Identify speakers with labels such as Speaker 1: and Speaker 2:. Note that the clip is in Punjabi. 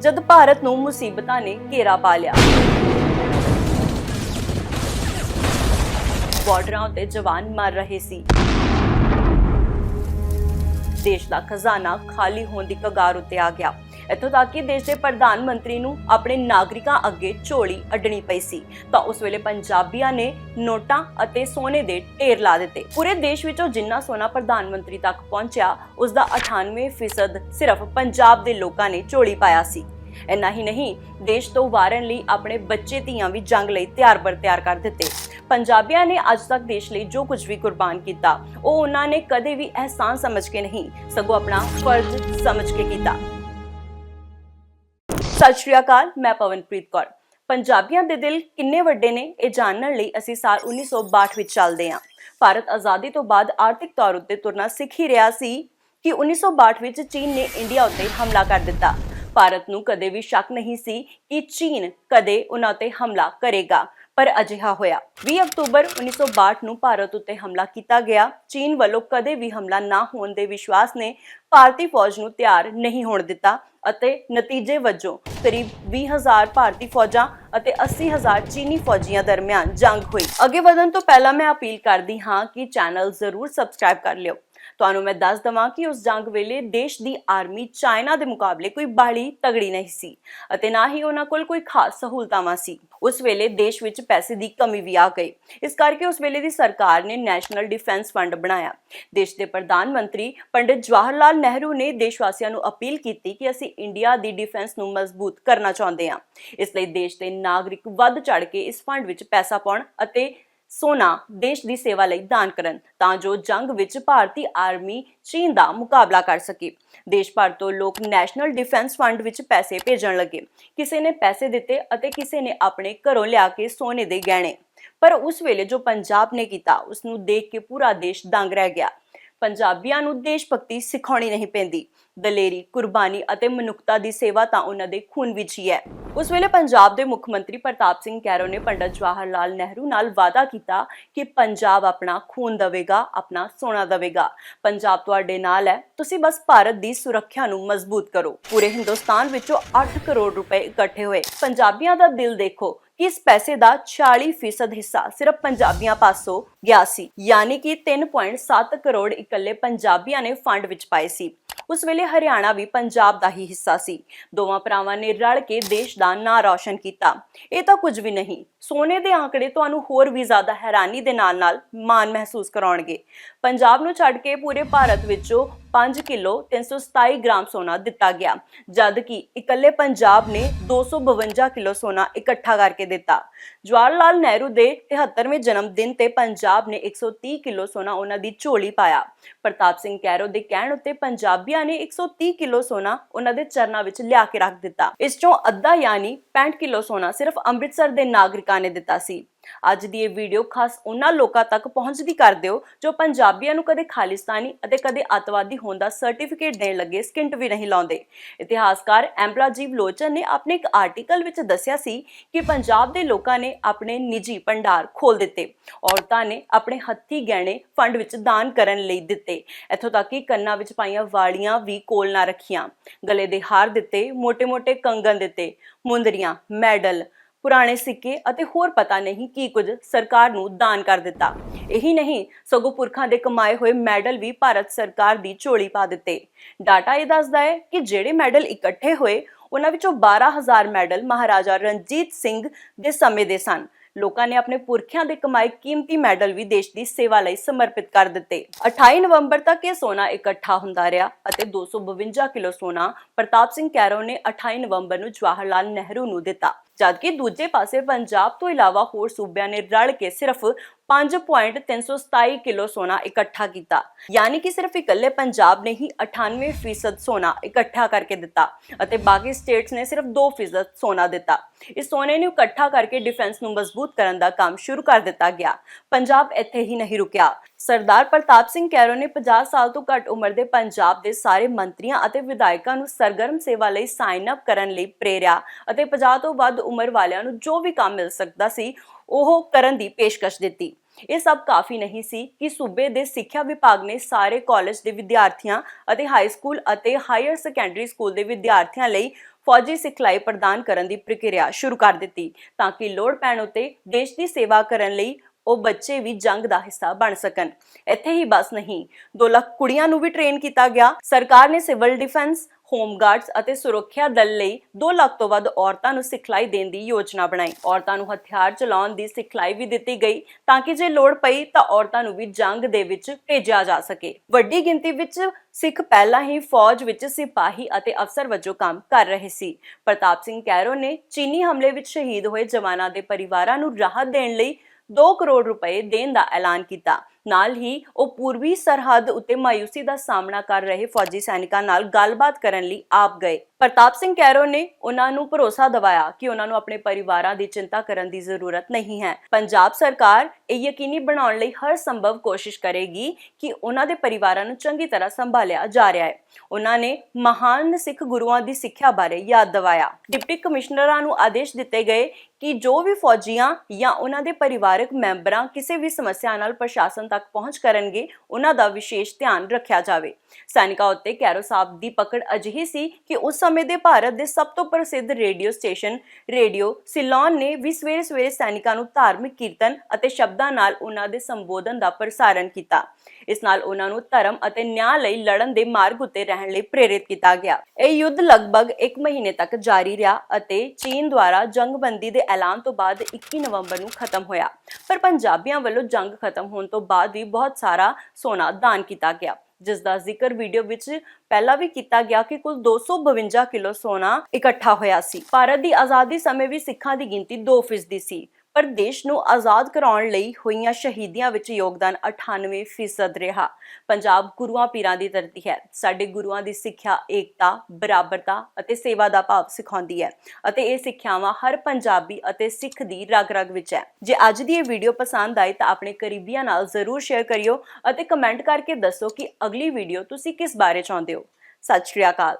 Speaker 1: ਜਦ ਭਾਰਤ ਨੂੰ ਮੁਸੀਬਤਾਂ ਨੇ ਘੇਰਾ ਪਾ ਲਿਆ। ਬਾਰਡਰਾਂ ਉੱਤੇ ਜਵਾਨ ਮਰ ਰਹੇ ਸੀ। ਦੇਸ਼ ਦਾ ਖਜ਼ਾਨਾ ਖਾਲੀ ਹੋਣ ਦੀ ਕਗਾਰ ਉੱਤੇ ਆ ਗਿਆ। ਇੱਥੋਂ ਤੱਕ ਕਿ ਦੇਸ਼ ਦੇ ਪ੍ਰਧਾਨ ਮੰਤਰੀ ਨੂੰ ਆਪਣੇ ਨਾਗਰਿਕਾਂ ਅੱਗੇ ਝੋਲੀ ਅੱਡਣੀ ਪਈ ਸੀ। ਤਾਂ ਉਸ ਵੇਲੇ ਪੰਜਾਬੀਆਂ ਨੇ ਨੋਟਾਂ ਅਤੇ ਸੋਨੇ ਦੇ ਢੇਰ ਲਾ ਦਿੱਤੇ। ਪੂਰੇ ਦੇਸ਼ ਵਿੱਚੋਂ ਜਿੰਨਾ ਸੋਨਾ ਪ੍ਰਧਾਨ ਮੰਤਰੀ ਤੱਕ ਪਹੁੰਚਿਆ, ਉਸ ਦਾ 98% ਸਿਰਫ ਪੰਜਾਬ ਦੇ ਲੋਕਾਂ ਨੇ ਝੋਲੀ ਪਾਇਆ ਸੀ। ਇੰਨਾ ਹੀ ਨਹੀਂ, ਦੇਸ਼ ਤੋਂ ਵਾਰਨ ਲਈ ਆਪਣੇ ਬੱਚੇ ਧੀਆਂ ਵੀ ਜੰਗ ਲਈ ਤਿਆਰ ਬਰ ਤਿਆਰ ਕਰ ਦਿੱਤੇ। ਪੰਜਾਬੀਆਂ ਨੇ ਅੱਜ ਤੱਕ ਦੇਸ਼ ਲਈ ਜੋ ਕੁਝ ਵੀ ਕੁਰਬਾਨ ਕੀਤਾ, ਉਹ ਉਹਨਾਂ ਨੇ ਕਦੇ ਵੀ ਅਹਿਸਾਨ ਸਮਝ ਕੇ ਨਹੀਂ, ਸਗੋਂ ਆਪਣਾ ਫਰਜ਼ ਸਮਝ ਕੇ ਕੀਤਾ। ਸਤਿ ਸ਼੍ਰੀ ਅਕਾਲ, ਮੈਂ ਪਵਨਪ੍ਰੀਤ ਕੌਰ। ਪੰਜਾਬੀਆਂ ਦੇ ਦਿਲ ਕਿੰਨੇ ਵੱਡੇ ਨੇ, ਇਹ ਜਾਣਨ ਲਈ ਅਸੀਂ ਸਾਲ 1962 ਵਿੱਚ ਚੱਲਦੇ ਹਾਂ। ਭਾਰਤ ਆਜ਼ਾਦੀ ਤੋਂ ਬਾਅਦ ਆਰਥਿਕ ਤੌਰ ਉੱਤੇ ਤੁਰਨਾ ਸਿੱਖ ਹੀ ਰਿਹਾ ਸੀ ਕਿ 1962 ਵਿੱਚ ਚੀਨ ਨੇ ਇੰਡੀਆ ਉੱਤੇ ਹਮਲਾ ਕਰ ਦਿੱਤਾ। ਭਾਰਤ ਨੂੰ ਕਦੇ ਵੀ ਸ਼ੱਕ ਨਹੀਂ ਸੀ ਕਿ ਚੀਨ ਕਦੇ ਉਹਨਾਂ ਉੱਤੇ ਹਮਲਾ ਕਰੇਗਾ, ਪਰ ਅਜਿਹਾ ਹੋਇਆ। 20 ਅਕਤੂਬਰ 1962 ਨੂੰ ਭਾਰਤ ਉੱਤੇ ਹਮਲਾ ਕੀਤਾ ਗਿਆ। ਚੀਨ ਵੱਲੋਂ ਕਦੇ ਵੀ ਹਮਲਾ ਨਾ ਹੋਣ ਦੇ ਵਿਸ਼ਵਾਸ ਨੇ ਭਾਰਤੀ ਫੌਜ ਨੂੰ ਤਿਆਰ ਨਹੀਂ ਹੋਣ ਦਿੱਤਾ। ਅਤੇ ਨਤੀਜੇ ਵਜੋਂ ਕਰੀਬ 20000 ਭਾਰਤੀ ਫੌਜਾਂ ਅਤੇ 80000 ਚੀਨੀ ਫੌਜੀਆਂ ਦਰਮਿਆਨ ਜੰਗ ਹੋਈ। ਅੱਗੇ ਵਧਣ ਤੋਂ ਪਹਿਲਾਂ ਮੈਂ ਅਪੀਲ ਕਰਦੀ ਹਾਂ ਕਿ ਚੈਨਲ ਜ਼ਰੂਰ ਸਬਸਕ੍ਰਾਈਬ ਕਰ ਲਿਓ। ਤੁਹਾਨੂੰ ਮੈਂ ਦੱਸ ਦਵਾਂ ਕਿ ਉਸ ਜੰਗ ਵੇਲੇ ਦੇਸ਼ ਦੀ ਆਰਮੀ ਚਾਈਨਾ ਦੇ ਮੁਕਾਬਲੇ ਕੋਈ ਬਾਹਲੀ ਤਗੜੀ ਨਹੀਂ ਸੀ ਅਤੇ ਨਾ ਹੀ ਉਹਨਾਂ ਕੋਲ ਕੋਈ ਖਾਸ ਸਹੂਲਤਾਵਾਂ ਸੀ। ਉਸ ਵੇਲੇ ਦੇਸ਼ ਵਿੱਚ ਪੈਸੇ ਦੀ ਕਮੀ ਵੀ ਆ ਗਈ। ਇਸ ਕਰਕੇ ਉਸ ਵੇਲੇ ਦੀ ਸਰਕਾਰ ਨੇ ਨੈਸ਼ਨਲ ਡਿਫੈਂਸ ਫੰਡ ਬਣਾਇਆ। ਦੇਸ਼ ਦੇ ਪ੍ਰਧਾਨ ਮੰਤਰੀ ਪੰਡਿਤ ਜਵਾਹਰ ਲਾਲ ਨਹਿਰੂ ਨੇ ਦੇਸ਼ ਵਾਸੀਆਂ ਨੂੰ ਅਪੀਲ ਕੀਤੀ ਕਿ ਅਸੀਂ ਇੰਡੀਆ ਦੀ ਡਿਫੈਂਸ ਨੂੰ ਮਜ਼ਬੂਤ ਕਰਨਾ ਚਾਹੁੰਦੇ ਹਾਂ। ਇਸ ਲਈ ਦੇਸ਼ ਦੇ ਨਾਗਰਿਕ ਵੱਧ ਚੜ ਕੇ ਇਸ ਫੰਡ ਵਿੱਚ ਪੈਸਾ ਪਾਉਣ ਅਤੇ ਸੋਨਾ ਦੇਸ਼ ਦੀ ਸੇਵਾ ਲਈ ਦਾਨ ਕਰਨ ਤਾਂ ਜੋ ਜੰਗ ਵਿੱਚ ਭਾਰਤੀ ਆਰਮੀ ਚੀਨ ਦਾ ਮੁਕਾਬਲਾ ਕਰ ਸਕੇ। ਦੇਸ਼ ਭਰ ਤੋਂ ਲੋਕ ਨੈਸ਼ਨਲ ਡਿਫੈਂਸ ਫੰਡ ਵਿੱਚ ਪੈਸੇ ਭੇਜਣ ਲੱਗੇ। ਕਿਸੇ ਨੇ ਪੈਸੇ ਦਿੱਤੇ ਅਤੇ ਕਿਸੇ ਨੇ ਆਪਣੇ ਘਰੋਂ ਲਿਆ ਕੇ ਸੋਨੇ ਦੇ ਗਹਿਣੇ। ਪਰ ਉਸ ਵੇਲੇ ਜੋ ਪੰਜਾਬ ਨੇ ਕੀਤਾ ਉਸ ਨੂੰ ਦੇਖ ਕੇ ਪੂਰਾ ਦੇਸ਼ ਦੰਗ ਰਹਿ ਗਿਆ। ਪੰਜਾਬੀਆਂ ਨੂੰ ਦੇਸ਼ ਭਗਤੀ ਸਿਖਾਉਣੀ ਨਹੀਂ ਪੈਂਦੀ। ਦਲੇਰੀ, ਕੁਰਬਾਨੀ ਅਤੇ ਮਨੁੱਖਤਾ ਦੀ ਸੇਵਾ ਤਾਂ ਉਹਨਾਂ ਦੇ ਖੂਨ ਵਿੱਚ ਹੀ ਹੈ। ਉਸ ਵੇਲੇ ਪੰਜਾਬ ਦੇ ਮੁੱਖ ਮੰਤਰੀ ਪ੍ਰਤਾਪ ਸਿੰਘ ਕੈਰੋ ਨੇ ਪੰਡਤ ਜਵਾਹਰ ਲਾਲ ਨਹਿਰੂ ਨਾਲ ਵਾਅਦਾ ਕੀਤਾ ਕਿ ਪੰਜਾਬ ਆਪਣਾ ਖੂਨ ਦੇਵੇਗਾ, ਆਪਣਾ ਸੋਨਾ ਦੇਵੇਗਾ। ਪੰਜਾਬ ਤੁਹਾਡੇ ਨਾਲ ਹੈ, ਤੁਸੀਂ ਬਸ ਭਾਰਤ ਦੀ ਸੁਰੱਖਿਆ ਨੂੰ ਮਜ਼ਬੂਤ ਕਰੋ। ਪੂਰੇ ਹਿੰਦੁਸਤਾਨ ਵਿੱਚੋਂ 8 ਕਰੋੜ ਰੁਪਏ ਇਕੱਠੇ ਹੋਏ। ਪੰਜਾਬੀਆਂ ਦਾ ਦਿਲ ਦੇਖੋ ਇਸ ਪੈਸੇ ਦਾ 40% ਹਿੱਸਾ ਸਿਰਫ ਪੰਜਾਬੀਆਂ ਪਾਸੋਂ ਗਿਆ ਸੀ, ਯਾਨੀ ਕਿ 3.7 ਕਰੋੜ ਇਕੱਲੇ ਪੰਜਾਬੀਆਂ ਨੇ ਫੰਡ ਵਿੱਚ ਪਾਏ ਸੀ। ਉਸ ਵੇਲੇ ਹਰਿਆਣਾ ਵੀ ਪੰਜਾਬ ਦਾ ਹੀ ਹਿੱਸਾ ਸੀ। ਦੋਵਾਂ ਭਰਾਵਾਂ ਨੇ ਰਲ ਕੇ ਦੇਸ਼ ਦਾ ਨਾਂ ਰੌਸ਼ਨ ਕੀਤਾ। ਇਹ ਤਾਂ ਕੁਝ ਵੀ ਨਹੀਂ ਸੋਨੇ ਦੇ ਆંકੜੇ ਤੁਹਾਨੂੰ ਹੋਰ ਵੀ ਜ਼ਿਆਦਾ ਹੈਰਾਨੀ ਦੇ ਨਾਲ-ਨਾਲ ਮਾਣ ਮਹਿਸੂਸ ਕਰਾਉਣਗੇ। ਪੰਜਾਬ ਨੂੰ ਛੱਡ ਕੇ ਪੂਰੇ ਭਾਰਤ ਵਿੱਚੋਂ 5 ਕਿਲੋ 327 ਗ੍ਰਾਮ ਸੋਨਾ ਦਿੱਤਾ ਗਿਆ ਜਦ ਕਿ ਇਕੱਲੇ ਪੰਜਾਬ ਨੇ 252 ਕਿਲੋ ਸੋਨਾ ਇਕੱਠਾ ਕਰਕੇ ਦਿੱਤਾ। ਜਵਾਹਰ ਲਾਲ ਨਹਿਰੂ ਦੇ 73ਵੇਂ ਜਨਮ ਦਿਨ ਤੇ ਪੰਜਾਬ ਨੇ 130 ਕਿਲੋ ਸੋਨਾ ਉਹਨਾਂ ਦੀ ਝੋਲੀ ਪਾਇਆ। ਪ੍ਰਤਾਪ ਸਿੰਘ ਕੈਰੋ ਦੇ ਕਹਿਣ ਉੱਤੇ ਪੰਜਾਬੀਆਂ ਨੇ 130 ਕਿਲੋ ਸੋਨਾ ਉਹਨਾਂ ਦੇ ਚਰਨਾਂ ਵਿੱਚ ਲਿਆ ਕੇ ਰੱਖ ਦਿੱਤਾ। ਇਸ ਚੋਂ ਅੱਧਾ ਯਾਨੀ 65 ਕਿਲੋ ਸੋਨਾ ਸਿਰਫ ਅੰਮ੍ਰਿਤਸਰ ਦੇ ਨਾਗਰਿਕਾਂ ਨੇ ਦਿੱਤਾ ਸੀ। ਅੱਜ ਦੀ ਇਹ ਵੀਡੀਓ ਖਾਸ ਉਹਨਾਂ ਲੋਕਾਂ ਤੱਕ ਪਹੁੰਚਦੀ ਕਰ ਦਿਓ, ਜੋ ਪੰਜਾਬੀਆਂ ਨੂੰ ਕਦੇ ਖਾਲਿਸਤਾਨੀ ਅਤੇ ਕਦੇ ਅਤਵਾਦੀ ਹੋਣ ਦਾ ਸਰਟੀਫਿਕੇਟ ਦੇਣ ਲੱਗੇ, ਸਕਿੰਟ ਵੀ ਨਹੀਂ ਲਾਉਂਦੇ। ਇਤਿਹਾਸਕਾਰ ਐਮਪਲਾਜੀਵ ਲੋਚਨ ਨੇ ਆਪਣੇ ਇੱਕ ਆਰਟੀਕਲ ਵਿੱਚ ਦੱਸਿਆ ਸੀ ਕਿ ਪੰਜਾਬ ਦੇ ਲੋਕਾਂ ਨੇ ਆਪਣੇ ਨਿੱਜੀ ਭੰਡਾਰ ਖੋਲ ਦਿੱਤੇ। ਔਰਤਾਂ ਨੇ ਆਪਣੇ ਹੱਥੀ ਗਹਿਣੇ ਫੰਡ ਵਿੱਚ ਦਾਨ ਕਰਨ ਲਈ ਦਿੱਤੇ। ਇੱਥੋਂ ਤੱਕ ਕਿ ਕੰਨਾਂ ਵਿੱਚ ਪਾਈਆਂ ਵਾਲੀਆਂ ਵੀ ਕੋਲ ਨਾ ਰੱਖੀਆਂ। ਗਲੇ ਦੇ ਹਾਰ ਦਿੱਤੇ ਮੋٹے-ਮੋٹے ਕੰਗਨ ਦਿੱਤੇ। ਮੁੰਦਰੀਆਂ, ਮੈਡਲ ਪੁਰਾਣੇ ਸਿੱਕੇ ਅਤੇ ਹੋਰ ਪਤਾ ਨਹੀਂ ਕੀ ਕੁਝ ਸਰਕਾਰ ਨੂੰ ਦਾਨ ਕਰ ਦਿੱਤਾ। ਇਹੀ ਨਹੀਂ, ਸਗੋਂ ਪੁਰਖਾਂ ਦੇ ਕਮਾਏ ਹੋਏ ਮੈਡਲ ਵੀ ਭਾਰਤ ਸਰਕਾਰ ਦੀ ਝੋਲੀ ਪਾ ਦਿੱਤੇ। ਡਾਟਾ ਇਹ ਦੱਸਦਾ ਹੈ ਕਿ ਜਿਹੜੇ ਮੈਡਲ ਇਕੱਠੇ ਹੋਏ, ਉਹਨਾਂ ਵਿੱਚੋਂ 12000 ਮੈਡਲ ਮਹਾਰਾਜਾ ਰਣਜੀਤ ਸਿੰਘ ਦੇ ਸਮੇਂ ਦੇ ਸਨ। ਲੋਕਾਂ ਨੇ ਆਪਣੇ ਪੁਰਖਿਆਂ ਦੇ ਕਮਾਏ ਕੀਮਤੀ ਮੈਡਲ ਵੀ ਦੇਸ਼ ਦੀ ਸੇਵਾ ਲਈ ਸਮਰਪਿਤ ਕਰ ਦਿੱਤੇ। 28 ਨਵੰਬਰ ਤੱਕ ਇਹ ਸੋਨਾ ਇਕੱਠਾ ਹੁੰਦਾ ਰਿਹਾ ਅਤੇ 252 ਕਿਲੋ ਸੋਨਾ ਪ੍ਰਤਾਪ ਸਿੰਘ ਕੈਰੋ ਨੇ 28 ਨਵੰਬਰ ਨੂੰ ਜਵਾਹਰ ਲਾਲ ਨਹਿਰੂ ਨੂੰ ਦਿੱਤਾ। ਜਦਕਿ ਦੂਜੇ ਪਾਸੇ ਪੰਜਾਬ ਤੋਂ ਇਲਾਵਾ ਹੋਰ ਸੂਬਿਆਂ ਨੇ ਰਲ ਕੇ ਸਿਰਫ 5.327 ਕਿਲੋ ਸੋਨਾ ਇਕੱਠਾ ਕੀਤਾ। ਯਾਨੀ ਕਿ ਸਿਰਫ ਇਕੱਲੇ ਪੰਜਾਬ ਨੇ ਹੀ 98% ਸੋਨਾ ਇਕੱਠਾ ਕਰਕੇ ਦਿੱਤਾ ਅਤੇ ਬਾਕੀ ਸਟੇਟਸ ਨੇ ਸਿਰਫ 2% ਸੋਨਾ ਦਿੱਤਾ। ਇਸ ਸੋਨੇ ਨੂੰ ਇਕੱਠਾ ਕਰਕੇ ਡਿਫੈਂਸ ਨੂੰ ਮਜ਼ਬੂਤ ਕਰਨ ਦਾ ਕੰਮ ਸ਼ੁਰੂ ਕਰ ਦਿੱਤਾ ਗਿਆ। ਪੰਜਾਬ ਇੱਥੇ ਹੀ ਨਹੀਂ ਰੁਕਿਆ। ਸਰਦਾਰ ਪ੍ਰਤਾਪ ਸਿੰਘ ਕੈਰੋ ਨੇ 50 ਸਾਲ ਤੋਂ ਘੱਟ ਉਮਰ ਦੇ ਪੰਜਾਬ ਦੇ ਸਾਰੇ ਮੰਤਰੀਆਂ ਅਤੇ ਵਿਧਾਇਕਾਂ ਨੂੰ ਸਰਗਰਮ ਸੇਵਾ ਲਈ ਸਾਈਨ ਅਪ ਕਰਨ ਲਈ ਪ੍ਰੇਰਿਆ ਅਤੇ 50 ਤੋਂ ਵੱਧ ਉਮਰ ਵਾਲਿਆਂ ਨੂੰ ਜੋ ਵੀ ਕੰਮ ਮਿਲ ਸਕਦਾ ਸੀ ਉਹ ਕਰਨ ਦੀ ਪੇਸ਼ਕਸ਼ ਦਿੱਤੀ। ਇਹ ਸਭ ਕਾਫੀ ਨਹੀਂ ਸੀ ਕਿ ਸੂਬੇ ਦੇ ਸਿੱਖਿਆ ਵਿਭਾਗ ਨੇ ਸਾਰੇ ਕਾਲਜ ਦੇ ਵਿਦਿਆਰਥੀਆਂ ਅਤੇ ਹਾਈ ਸਕੂਲ ਅਤੇ ਹਾਇਰ ਸੈਕੰਡਰੀ ਸਕੂਲ ਦੇ ਵਿਦਿਆਰਥੀਆਂ ਲਈ ਫੌਜੀ ਸਿਖਲਾਈ ਪ੍ਰਦਾਨ ਕਰਨ ਦੀ ਪ੍ਰਕਿਰਿਆ ਸ਼ੁਰੂ ਕਰ ਦਿੱਤੀ ਤਾਂ ਕਿ ਲੋੜ ਪੈਣ ਉਤੇ ਦੇਸ਼ ਦੀ ਸੇਵਾ ਕਰਨ ਲਈ ਉਹ ਬੱਚੇ ਵੀ ਜੰਗ ਦਾ ਹਿੱਸਾ ਬਣ ਸਕਣ। ਇੱਥੇ ਹੀ ਬਸ ਨਹੀਂ 2 ਲੱਖ ਕੁੜੀਆਂ ਨੂੰ ਵੀ ਟ੍ਰੇਨ ਕੀਤਾ ਗਿਆ। ਸਰਕਾਰ ਨੇ ਸਿਵਲ ਡਿਫੈਂਸ ਹੋਮ ਗਾਰਡਸ ਅਤੇ ਸੁਰੱਖਿਆ ਦਲ ਲਈ 2 ਲੱਖ ਤੋਂ ਵੱਧ ਔਰਤਾਂ ਨੂੰ ਸਿਖਲਾਈ ਦੇਣ ਦੀ ਯੋਜਨਾ ਬਣਾਈ। ਔਰਤਾਂ ਨੂੰ ਹਥਿਆਰ ਚਲਾਉਣ ਦੀ ਸਿਖਲਾਈ ਵੀ ਦਿੱਤੀ ਗਈ ਤਾਂ ਕਿ ਜੇ ਲੋੜ ਪਈ ਤਾਂ ਔਰਤਾਂ ਨੂੰ ਵੀ ਜੰਗ ਦੇ ਵਿੱਚ ਭੇਜਿਆ ਜਾ ਸਕੇ। ਵੱਡੀ ਗਿਣਤੀ ਵਿੱਚ ਸਿੱਖ ਪਹਿਲਾਂ ਹੀ ਫੌਜ ਵਿੱਚ ਸਿਪਾਹੀ ਅਤੇ ਅਫਸਰ ਵਜੋਂ ਕੰਮ ਕਰ ਰਹੇ ਸੀ। ਪ੍ਰਤਾਪ ਸਿੰਘ ਕੈਰੋ ਨੇ ਚੀਨੀ ਹਮਲੇ ਵਿੱਚ ਸ਼ਹੀਦ ਹੋਏ ਜਵਾਨਾਂ ਦੇ ਪਰਿਵਾਰਾਂ ਨੂੰ ਰਾਹਤ ਦੇਣ ਲਈ 2 ਕਰੋੜ ਰੁਪਏ ਦੇਣ ਦਾ ਐਲਾਨ ਕੀਤਾ। ਨਾਲ ਹੀ ਉਹ ਪੂਰਬੀ ਸਰਹੱਦ ਉੱਤੇ ਮਾਯੂਸੀ ਦਾ ਸਾਹਮਣਾ ਕਰ ਰਹੇ ਫੌਜੀ ਸੈਨਿਕਾਂ ਨਾਲ ਗੱਲਬਾਤ ਕਰਨ ਲਈ ਆਪ ਗਏ। ਪ੍ਰਤਾਪ ਸਿੰਘ ਕੈਰੋ ਨੇ ਉਹਨਾਂ ਨੂੰ ਭਰੋਸਾ ਦਿਵਾਇਆ ਕਿ ਉਹਨਾਂ ਨੂੰ ਆਪਣੇ ਪਰਿਵਾਰਾਂ ਦੀ ਚਿੰਤਾ ਕਰਨ ਦੀ ਜ਼ਰੂਰਤ ਨਹੀਂ ਹੈ। ਪੰਜਾਬ ਸਰਕਾਰ ਇਹ ਯਕੀਨੀ ਬਣਾਉਣ ਲਈ ਹਰ ਸੰਭਵ ਕੋਸ਼ਿਸ਼ ਕਰੇਗੀ ਕਿ ਉਹਨਾਂ ਦੇ ਪਰਿਵਾਰਾਂ ਨੂੰ ਚੰਗੀ ਤਰ੍ਹਾਂ ਸੰਭਾਲਿਆ ਜਾ ਰਿਹਾ ਹੈ। ਉਹਨਾਂ ਨੇ ਮਹਾਨ ਸਿੱਖ ਗੁਰੂਆਂ ਦੀ ਸਿੱਖਿਆ ਬਾਰੇ ਯਾਦ ਦਿਵਾਇਆ। ਡਿਪਟੀ ਕਮਿਸ਼ਨਰਾਂ ਨੂੰ ਆਦੇਸ਼ ਦਿੱਤੇ ਗਏ ਕਿ ਜੋ ਵੀ ਫੌਜੀਆਂ ਜਾਂ ਉਹਨਾਂ ਦੇ ਪਰਿਵਾਰਕ ਮੈਂਬਰਾਂ ਕਿਸੇ ਵੀ ਸਮੱਸਿਆ ਨਾਲ ਪ੍ਰਸ਼ਾਸਨ ਤੱਕ ਪਹੁੰਚ ਕਰਨਗੇ, ਉਹਨਾਂ ਦਾ ਵਿਸ਼ੇਸ਼ ਧਿਆਨ ਰੱਖਿਆ ਜਾਵੇ। ਸੈਨਿਕਾਂ ਉੱਤੇ ਕੈਰੋ ਸਾਹਿਬ ਦੀ ਪਕੜ ਅਜਿਹੀ ਸੀ ਕਿ ਉਸ ਸਮੇਂ ਦੇ ਭਾਰਤ ਦੇ ਸਭ ਤੋਂ ਪ੍ਰਸਿੱਧ ਰੇਡੀਓ ਸਟੇਸ਼ਨ ਰੇਡੀਓ ਸਿਲੋਨ ਨੇ ਵੀ ਸਵੇਰੇ ਸਵੇਰੇ ਸੈਨਿਕਾਂ ਨੂੰ ਧਾਰਮਿਕ ਕੀਰਤਨ ਅਤੇ ਸ਼ਬਦਾਂ ਨਾਲ ਉਹਨਾਂ ਦੇ ਸੰਬੋਧਨ ਦਾ ਪ੍ਰਸਾਰਣ ਕੀਤਾ। ਇਸ ਨਾਲ ਉਹਨਾਂ ਨੂੰ ਧਰਮ ਅਤੇ ਨਿਆਂ ਲਈ ਲੜਨ ਦੇ ਮਾਰਗ ਉੱਤੇ ਰਹਿਣ ਲਈ ਪ੍ਰੇਰਿਤ ਕੀਤਾ ਗਿਆ। ਇਹ ਯੁੱਧ ਲਗਭਗ 1 ਮਹੀਨੇ ਤੱਕ ਜਾਰੀ ਰਿਹਾ ਅਤੇ ਚੀਨ ਦੁਆਰਾ ਜੰਗਬੰਦੀ ਦੇ ਐਲਾਨ ਤੋਂ ਬਾਅਦ 21 ਨਵੰਬਰ ਨੂੰ ਖਤਮ ਹੋਇਆ। ਪਰ ਪੰਜਾਬੀਆਂ ਵੱਲੋਂ ਜੰਗ ਖਤਮ ਹੋਣ ਤੋਂ ਬਾਅਦ ਵੀ ਬਹੁਤ ਸਾਰਾ ਸੋਨਾ ਦਾਨ ਕੀਤਾ ਗਿਆ। ਜਿਸ ਦਾ ਜ਼ਿਕਰ ਵੀਡੀਓ ਵਿੱਚ ਪਹਿਲਾਂ ਵੀ ਕੀਤਾ ਗਿਆ ਕਿ ਕੁੱਲ 252 ਕਿਲੋ ਸੋਨਾ ਇਕੱਠਾ ਹੋਇਆ ਸੀ। ਭਾਰਤ ਦੀ ਆਜ਼ਾਦੀ ਸਮੇਂ ਵੀ ਸਿੱਖਾਂ ਦੀ ਗਿਣਤੀ 2% ਸੀ। ਪਰ ਦੇਸ਼ ਨੂੰ ਆਜ਼ਾਦ ਕਰਾਉਣ ਲਈ ਹੋਈਆਂ ਸ਼ਹੀਦੀਆਂ ਵਿੱਚ ਯੋਗਦਾਨ 98% ਰਿਹਾ। ਪੰਜਾਬ ਗੁਰੂਆਂ ਪੀਰਾਂ ਦੀ ਧਰਤੀ ਹੈ। ਸਾਡੇ ਗੁਰੂਆਂ ਦੀ ਸਿੱਖਿਆ, ਏਕਤਾ, ਬਰਾਬਰਤਾ ਅਤੇ ਸੇਵਾ ਦਾ ਭਾਵ ਸਿਖਾਉਂਦੀ ਹੈ ਅਤੇ ਇਹ ਸਿੱਖਿਆਵਾਂ ਹਰ ਪੰਜਾਬੀ ਅਤੇ ਸਿੱਖ ਦੀ ਰਗ-ਰਗ ਵਿੱਚ ਹੈ। ਜੇ ਅੱਜ ਦੀ ਇਹ ਵੀਡੀਓ ਪਸੰਦ ਆਈ ਤਾਂ ਆਪਣੇ ਕਰੀਬੀਆਂ ਨਾਲ ਜ਼ਰੂਰ ਸ਼ੇਅਰ ਕਰਿਓ ਅਤੇ ਕਮੈਂਟ ਕਰਕੇ ਦੱਸੋ ਕਿ ਅਗਲੀ ਵੀਡੀਓ ਤੁਸੀਂ ਕਿਸ ਬਾਰੇ ਚਾਹੁੰਦੇ ਹੋ। ਸਤਿ ਸ਼੍ਰੀ ਅਕਾਲ।